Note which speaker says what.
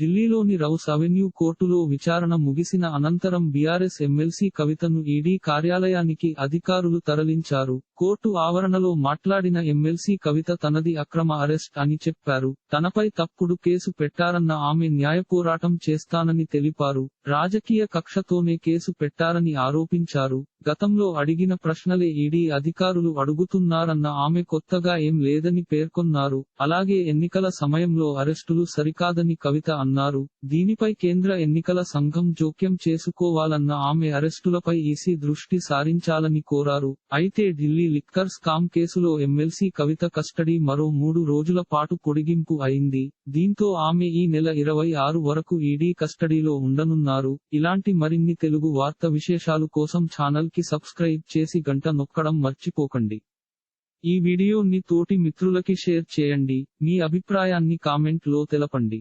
Speaker 1: ఢిల్లీలోని rows avenue కోర్టులో విచారణ ముగిసిన అనంతరం బీఆర్ఎస్ ఎమ్మెల్సీ కవితను ఈడీ కార్యాలయానికి అధికారులు తరలించారు. కోర్టు ఆవరణలో మాట్లాడిన ఎమ్మెల్సీ కవిత తనది అక్రమ అరెస్ట్ అని చెప్పారు. తనపై తప్పుడు కేసు పెట్టారన్న ఆమె న్యాయ పోరాటం చేస్తానని తెలిపారు. రాజకీయ కక్షతోనే కేసు పెట్టారని ఆరోపించారు. గతంలో అడిగిన ప్రశ్నలే ఈడీ అధికారులు అడుగుతున్నారన్న ఆమె కొత్తగా ఏం లేదని పేర్కొన్నారు. అలాగే ఎన్నికల సమయంలో అరెస్టులు సరికాదని కవిత అన్నారు. దీనిపై కేంద్ర ఎన్నికల సంఘం జోక్యం చేసుకోవాలన్న ఆమె అరెస్టులపై ఈసీ దృష్టి సారించాలని కోరారు. అయితే ఢిల్లీ లిక్కర్ స్కామ్ కేసులో ఎమ్మెల్సీ కవిత కస్టడీ మరో మూడు రోజుల పాటు పొడిగింపు అయింది. దీంతో ఆమె ఈ నెల ఇరవై ఆరు వరకు ఈడీ కస్టడీలో ఉండనున్నారు. ఇలాంటి మరిన్ని తెలుగు వార్త విశేషాలు కోసం ఛానల్కి సబ్స్క్రైబ్ చేసి గంట నొక్కడం మర్చిపోకండి. ఈ వీడియోని తోటి మిత్రులకి షేర్ చేయండి. మీ అభిప్రాయాన్ని కామెంట్లో తెలపండి.